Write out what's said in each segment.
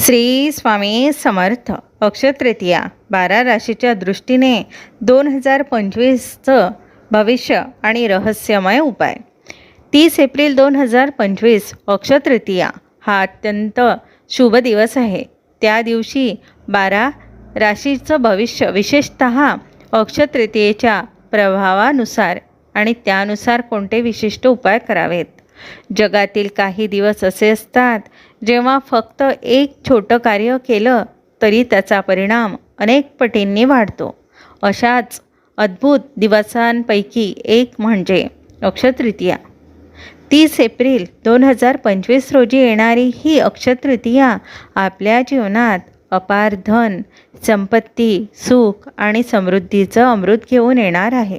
श्री स्वामी समर्थ. अक्षतृतीया बारा राशीच्या दृष्टीने दोन हजार पंचवीसचं भविष्य आणि रहस्यमय उपाय. तीस एप्रिल दोन हजार पंचवीस अक्षतृतीया हा अत्यंत शुभ दिवस आहे. त्या दिवशी बारा राशीचं भविष्य विशेषत अक्षतृतीयेच्या प्रभावानुसार आणि त्यानुसार कोणते विशिष्ट उपाय करावेत? जगातील काही दिवस असे असतात जेव्हा फक्त एक छोटं कार्य केलं तरी त्याचा परिणाम अनेक पटींनी वाढतो. अशाच अद्भुत दिवसांपैकी एक म्हणजे अक्षतृतीया तीस एप्रिल दोन हजार पंचवीस रोजी येणारी ही अक्षतृतीया आपल्या जीवनात अपार धन संपत्ती सुख आणि समृद्धीचं अमृत घेऊन येणार आहे.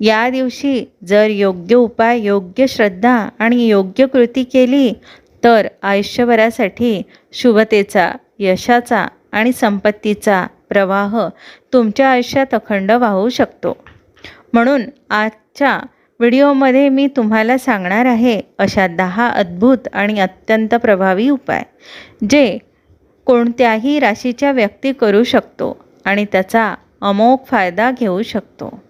या दिवशी जर योग्य उपाय योग्य श्रद्धा आणि योग्य कृती केली तर आयुष्यभरासाठी शुभतेचा यशाचा आणि संपत्तीचा प्रवाह तुमच्या आयुष्यात अखंड वाहू शकतो. म्हणून आजच्या व्हिडिओमध्ये मी तुम्हाला सांगणार आहे अशा दहा अद्भुत आणि अत्यंत प्रभावी उपाय जे कोणत्याही राशीच्या व्यक्ती करू शकतो आणि त्याचा अमोघ फायदा घेऊ शकतो.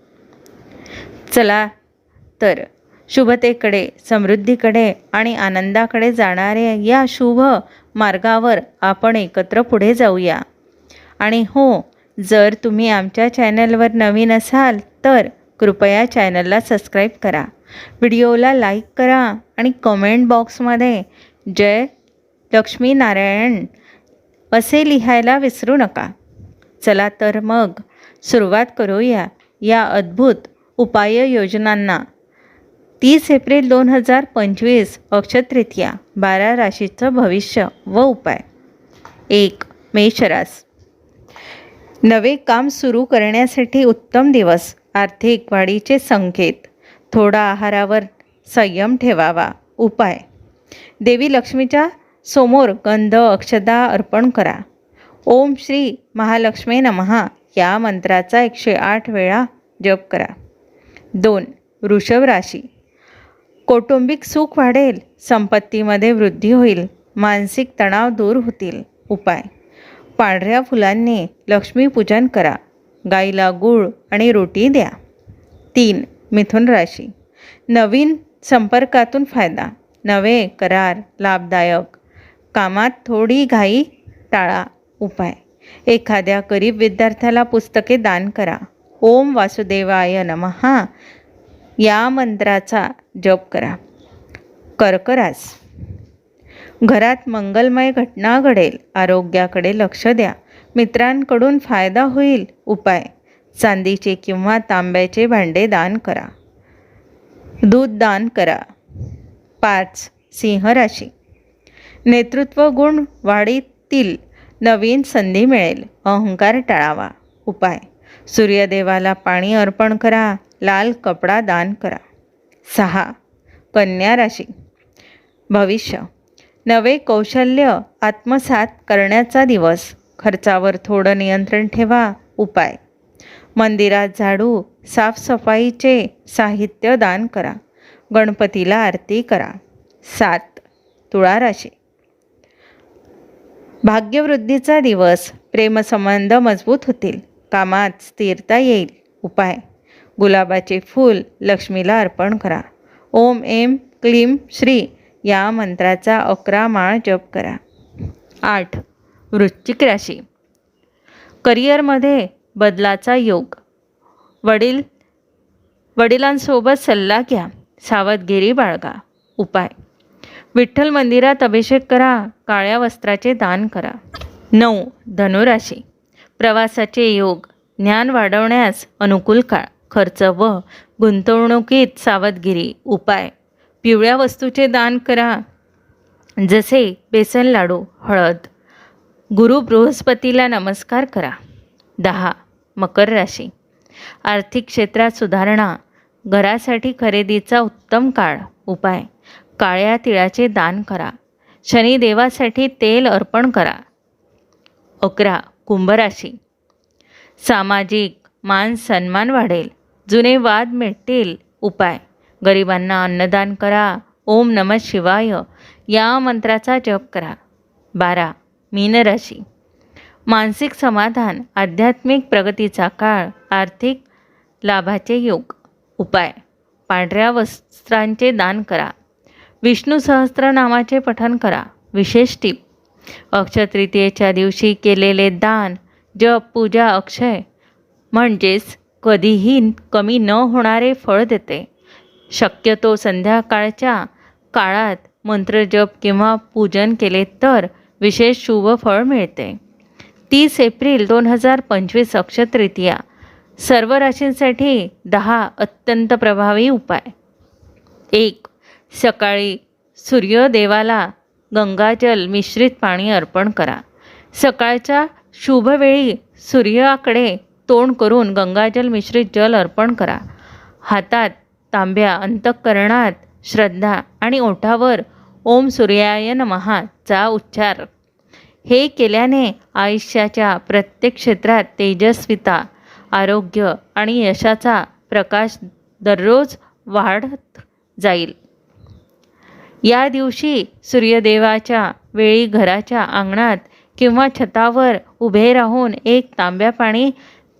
चला तर शुभतेकडे समृद्धीकडे आणि आनंदाकडे जाणाऱ्या या शुभ मार्गावर आपण एकत्र पुढे जाऊया. आणि हो जर तुम्ही आमच्या चॅनलवर नवीन असाल तर कृपया चॅनलला सबस्क्राईब करा. व्हिडिओला लाईक करा आणि कमेंट बॉक्समध्ये जय लक्ष्मी नारायण असे लिहायला विसरू नका. चला तर मग सुरुवात करूया या अद्भुत उपाययोजनांना. तीस एप्रिल दोन हजार पंचवीस अक्षतृतीया बारा राशीचं भविष्य व उपाय. एक मेषरास नवे काम सुरू करण्यासाठी उत्तम दिवस आर्थिक वाढीचे संकेत. थोडा आहारावर संयम ठेवावा उपाय. देवी लक्ष्मीच्या समोर गंध अक्षदा अर्पण करा. ओम श्री महालक्ष्मी नमहा या मंत्राचा एकशे आठ वेळा जप करा. दोन वृषभ राशी. कौटुंबिक सुख वाढेल संपत्तीमध्ये वृद्धी होईल मानसिक तणाव दूर होतील. उपाय. पांढऱ्या फुलांनी लक्ष्मीपूजन करा. गाईला गूळ आणि रोटी द्या. तीन. मिथुन राशी. नवीन संपर्कातून फायदा. नवे करार लाभदायक. कामात थोडी घाई टाळा. उपाय. एखाद्या गरीब विद्यार्थ्याला पुस्तके दान करा. ओम वासुदेवाय नमहा या मंत्राचा जप करा. कर्करास घरात मंगलमय घटना घडेल आरोग्याकडे लक्ष द्या. मित्रांकडून फायदा होईल उपाय चांदीचे किंवा तांब्याचे भांडे दान करा. दूध दान करा. पाच सिंह राशी नेतृत्व गुण वाढीतील नवीन संधी मिळेल. अहंकार टाळावा. उपाय सूर्यदेवाला पाणी अर्पण करा. लाल कपडा दान करा. सहा. कन्या राशी. भविष्य. नवे कौशल्य आत्मसात करण्याचा दिवस. खर्चावर थोडं नियंत्रण ठेवा. उपाय. मंदिरात झाडू साफसफाईचे साहित्य दान करा. गणपतीला आरती करा. सात. तुळा राशी. भाग्यवृद्धीचा दिवस. प्रेमसंबंध मजबूत होतील. कामात स्थिरता येईल. उपाय. गुलाबाचे फूल लक्ष्मीला अर्पण करा. ओम एम क्लीम श्री या मंत्राचा अकरा माळ जप करा. आठ. वृश्चिक राशी. करिअरमध्ये बदलाचा योग. वडील वडिलांसोबत सल्ला घ्या. सावधगिरी बाळगा. उपाय. विठ्ठल मंदिरात अभिषेक करा. काळ्या वस्त्राचे दान करा. नऊ. धनुराशी. प्रवासाचे योग. ज्ञान वाढवण्यास अनुकूल काळ. खर्च व गुंतवणुकीत सावधगिरी. उपाय. पिवळ्या वस्तूचे दान करा. जसे बेसन लाडू हळद. गुरु बृहस्पतीला नमस्कार करा. दहा. मकर राशी. आर्थिक क्षेत्रात सुधारणा. घरासाठी खरेदीचा उत्तम काळ. उपाय. काळ्या तिळाचे दान करा. शनिदेवासाठी तेल अर्पण करा. अकरा. कुंभराशी सामाजिक मान सन्मान वाढेल. जुने वाद मिटतील. उपाय. गरिबांना अन्नदान करा. ओम नम शिवाय. या मंत्राचा जप करा. बारा. मीनराशी मानसिक समाधान आध्यात्मिक प्रगतीचा काळ आर्थिक लाभाचे योग. उपाय. पांढऱ्या वस्त्रांचे दान करा. विष्णू सहस्त्रनामाचे पठण करा. विशेष टीप. अक्षतृतीयेच्या दिवशी केलेले दान जप पूजा अक्षय म्हणजेच कधीही कमी न होणारे फळ देते. शक्यतो संध्याकाळच्या काळात मंत्रजप किंवा पूजन केले तर विशेष शुभ फळ मिळते. तीस एप्रिल दोन हजार पंचवीस अक्षतृतीया. सर्व राशींसाठी दहा अत्यंत प्रभावी उपाय. एक सकाळी सूर्यदेवाला गंगाजल मिश्रित पाणी अर्पण करा. सकाळच्या शुभवेळी सूर्याकडे तोंड करून गंगाजल मिश्रित जल अर्पण करा. हातात तांब्या अंतःकरणात श्रद्धा आणि ओठावर ओम सूर्याय नमहाचा उच्चार. हे केल्याने आयुष्याच्या प्रत्येक क्षेत्रात तेजस्विता आरोग्य आणि यशाचा प्रकाश दररोज वाढत जाईल. या दिवशी सूर्यदेवाच्या वेळी घराच्या अंगणात किंवा छतावर उभे राहून एक तांब्या पाणी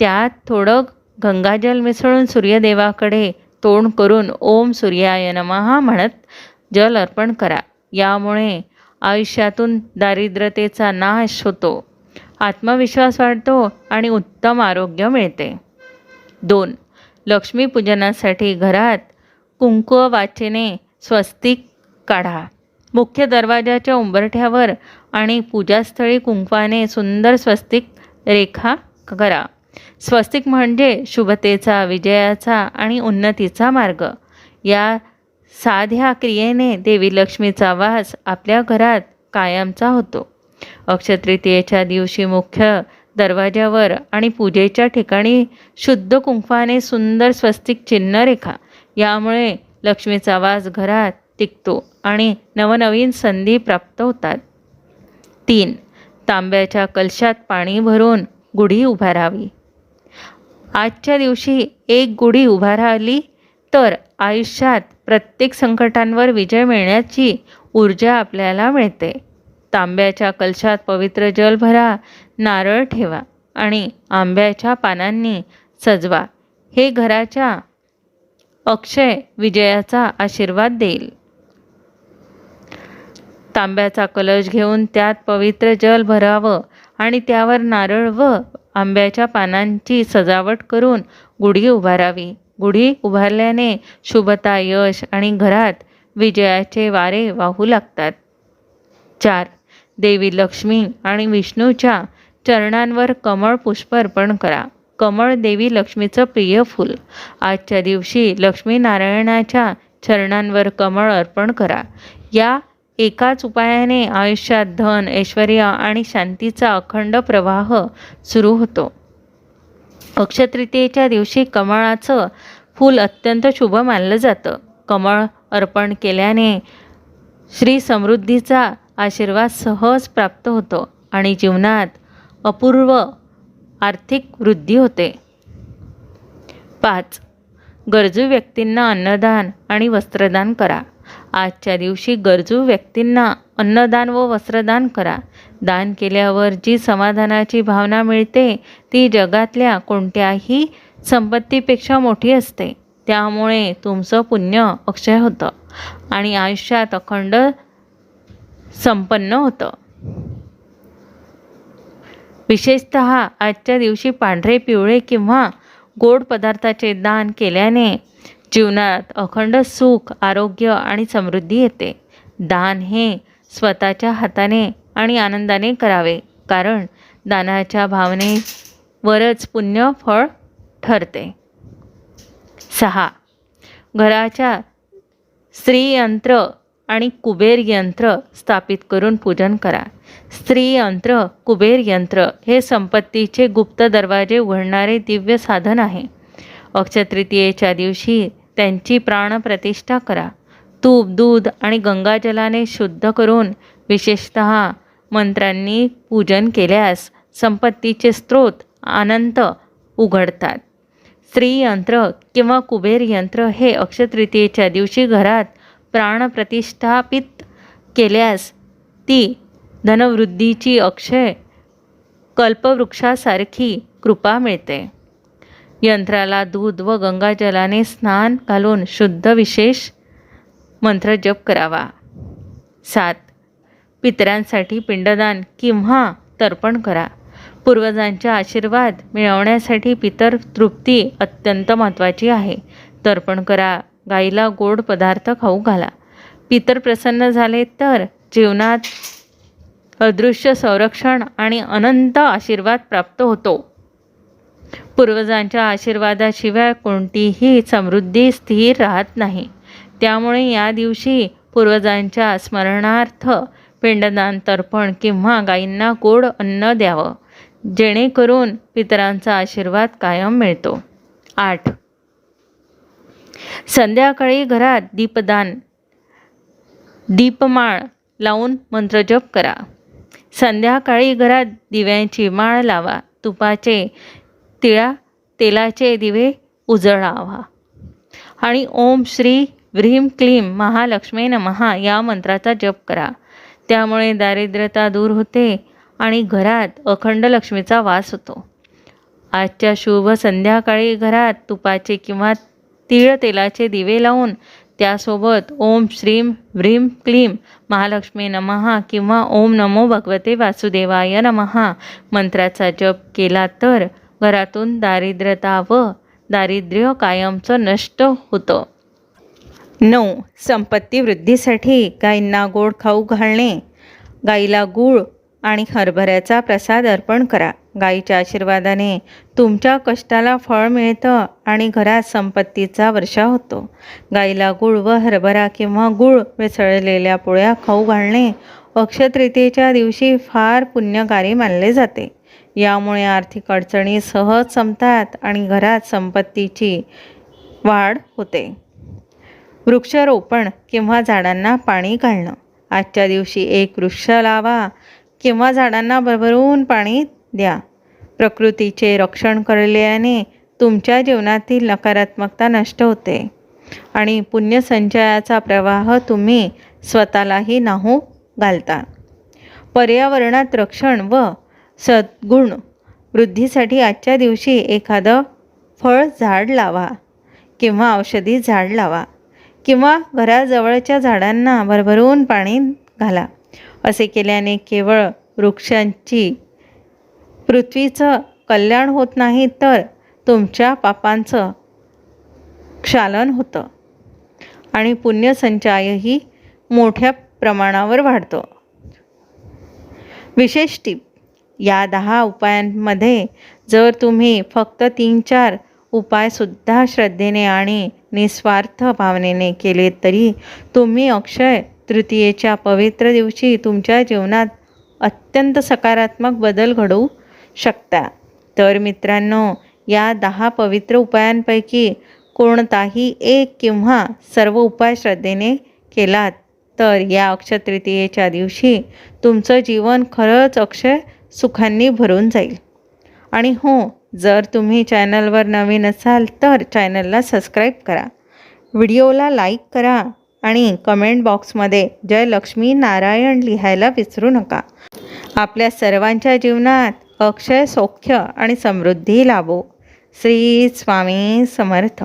त्यात थोडं गंगाजल मिसळून सूर्यदेवाकडे तोंड करून ओम सूर्याय नमः म्हणत जल अर्पण करा. यामुळे आयुष्यातून दारिद्र्यतेचा नाश होतो आत्मविश्वास वाढतो आणि उत्तम आरोग्य मिळते. दोन लक्ष्मीपूजनासाठी घरात कुंकू वाचेने स्वस्तिक काढा. मुख्य दरवाजाच्या उंबरठ्यावर आणि पूजास्थळी कुंकवाने सुंदर स्वस्तिक रेखा करा. स्वस्तिक म्हणजे शुभतेचा विजयाचा आणि उन्नतीचा मार्ग. या साध्या क्रियेने देवी लक्ष्मीचा वास आपल्या घरात कायमचा होतो. अक्षतृतीयेच्या दिवशी मुख्य दरवाजावर आणि पूजेच्या ठिकाणी शुद्ध कुंकवाने सुंदर स्वस्तिक चिन्ह रेखा यामुळे लक्ष्मीचा वास घरात टिकतो आणि नवनवीन संधी प्राप्त होतात. तीन. तांब्याच्या कलशात पाणी भरून गुढी उभारावी. आजच्या दिवशी एक गुढी उभा राहिली तर आयुष्यात प्रत्येक संकटांवर विजय मिळण्याची ऊर्जा आपल्याला मिळते. तांब्याच्या कलशात पवित्र जल भरा नारळ ठेवा आणि आंब्याच्या पानांनी सजवा. हे घराच्या अक्षय विजयाचा आशीर्वाद देईल. तांब्याचा कलश घेऊन त्यात पवित्र जल भरावं आणि त्यावर नारळ व आंब्याच्या पानांची सजावट करून गुढी उभारावी. गुढी उभारल्याने शुभता यश आणि घरात विजयाचे वारे वाहू लागतात. चार. देवी लक्ष्मी आणि विष्णूच्या चरणांवर कमळ पुष्प अर्पण करा. कमळ देवी लक्ष्मीचं प्रिय फूल. आजच्या दिवशी लक्ष्मीनारायणाच्या चरणांवर कमळ अर्पण करा. या एकाच उपायाने आयुष्यात धन ऐश्वर आणि शांतीचा अखंड प्रवाह सुरू होतो. अक्षतृतीयेच्या दिवशी कमळाचं फूल अत्यंत शुभ मानलं जातं. कमळ अर्पण केल्याने श्री समृद्धीचा आशीर्वाद सहज प्राप्त होतो आणि जीवनात अपूर्व आर्थिक वृद्धी होते. पाच. गरजू व्यक्तींना अन्नदान आणि वस्त्रदान करा. आजच्या दिवशी गरजू व्यक्तींना अन्नदान व वस्त्रदान करा. दान केल्यावर जी समाधानाची भावना मिळते ती जगातल्या कोणत्याही संपत्तीपेक्षा मोठी असते. त्यामुळे तुमचं पुण्य अक्षय होतं आणि आयुष्यात अखंड संपन्न होतं. विशेषत आजच्या दिवशी पांढरे पिवळे किंवा गोड पदार्थाचे दान केल्याने जीवनात अखंड सुख आरोग्य आणि समृद्धी येते. दान हे स्वतःच्या हाताने आणि आनंदाने करावे कारण दानाच्या भावनेवरच पुण्य फळ ठरते. सहा. घराच्या स्त्रीयंत्र आणि कुबेर यंत्र स्थापित करून पूजन करा. स्त्रीयंत्र कुबेर यंत्र हे संपत्तीचे गुप्त दरवाजे उघडणारे दिव्य साधन आहे. अक्षतृतीयेच्या दिवशी त्यांची प्राणप्रतिष्ठा करा. तूप दूध आणि गंगाजलाने शुद्ध करून विशेषत मंत्रांनी पूजन केल्यास संपत्तीचे स्रोत अनंत उघडतात. स्त्री यंत्र किंवा कुबेर यंत्र हे अक्षतृतीयेच्या दिवशी घरात प्राणप्रतिष्ठापित केल्यास ती धनवृद्धीची अक्षय कल्पवृक्षासारखी कृपा मिळते. यंत्राला दूध व गंगाजलाने स्नान घालून शुद्ध विशेष मंत्र जप करावा. सात. पितरांसाठी पिंडदान किंवा तर्पण करा. पूर्वजांचा आशीर्वाद मिळवण्यासाठी पितर तृप्ती अत्यंत महत्त्वाची आहे. तर्पण करा. गाईला गोड पदार्थ खाऊ घाला. पितर प्रसन्न झाले तर जीवनात अदृश्य संरक्षण आणि अनंत आशीर्वाद प्राप्त होतो. पूर्वजांच्या आशीर्वादाशिवाय कोणतीही समृद्धी स्थिर राहत नाही. त्यामुळे या दिवशी पूर्वजांच्या स्मरणार्थ पिंडदान तर्पण किंवा गायींना गोड अन्न द्यावं जेणेकरून पितरांचा आशीर्वाद कायम मिळतो. आठ. संध्याकाळी घरात दीपदान दीपमाळ लावून मंत्रजप करा. संध्याकाळी घरात दिव्यांची माळ लावा. तुपाचे तिळा तेलाचे दिवे उजळावा आणि ओम श्री व्रीम क्लीम महालक्ष्मी नमहा या मंत्राचा जप करा. त्यामुळे दारिद्र्यता दूर होते आणि घरात अखंड लक्ष्मीचा वास होतो. आजच्या शुभ संध्याकाळी घरात तुपाचे किंवा तीळ तेलाचे दिवे लावून त्यासोबत ओम श्रीम व्रीम क्लीम महालक्ष्मी नमहा किंवा ओम नमो भगवते वासुदेवाय नमहा मंत्राचा जप केला तर घरातून दारिद्र्यता व दारिद्र्य कायमचं नष्ट होतं. नऊ संपत्ती वृद्धीसाठी गायींना गोड खाऊ घालणे. गाईला गूळ आणि हरभऱ्याचा प्रसाद अर्पण करा. गाईच्या आशीर्वादाने तुमच्या कष्टाला फळ मिळतं आणि घरात संपत्तीचा वर्षा होतो. गाईला गूळ व हरभरा किंवा गूळ मिसळलेल्या पोळ्या खाऊ घालणे अक्षतृतीयेच्या दिवशी फार पुण्यकारी मानले जाते. यामुळे आर्थिक अडचणी सहज संपतात आणि घरात संपत्तीची वाढ होते. वृक्षारोपण किंवा झाडांना पाणी घालणं. आजच्या दिवशी एक वृक्ष लावा किंवा झाडांना भरभरून पाणी द्या. प्रकृतीचे रक्षण केल्याने तुमच्या जीवनातील नकारात्मकता नष्ट होते आणि पुण्यसंचयाचा प्रवाह तुम्ही स्वतःलाही नाहू घालता. पर्यावरणात रक्षण व सद्गुण. वृद्धीसाठी आजच्या दिवशी एखादं फळ झाड लावा किंवा औषधी झाड लावा किंवा घराजवळच्या झाडांना भरभरून पाणी घाला. असे केल्याने केवळ वृक्षांची पृथ्वीचं कल्याण होत नाही तर तुमच्या पापांचं क्षालन होतं आणि पुण्यसंचयही मोठ्या प्रमाणावर वाढतो. विशेष टीप या दहा उपायांमध्ये जर तुम्ही फक्त तीन चार उपायसुद्धा श्रद्धेने आणि निस्वार्थ भावनेने केले तरी तुम्ही अक्षय तृतीयेच्या पवित्र दिवशी तुमच्या जीवनात अत्यंत सकारात्मक बदल घडवू शकता. तर मित्रांनो या दहा पवित्र उपायांपैकी कोणताही एक किंवा सर्व उपाय श्रद्धेने केलात तर या अक्षय तृतीयेच्या दिवशी तुमचं जीवन खरंच अक्षय सुखांनी भरून जाईल. आणि हो जर तुम्ही चॅनलवर नवीन असाल तर चॅनलला सबस्क्राईब करा. व्हिडिओला लाईक करा आणि कमेंट बॉक्समध्ये जय लक्ष्मी नारायण लिहायला विसरू नका. आपल्या सर्वांच्या जीवनात अक्षय सौख्य आणि समृद्धी लाभो. श्री स्वामी समर्थ.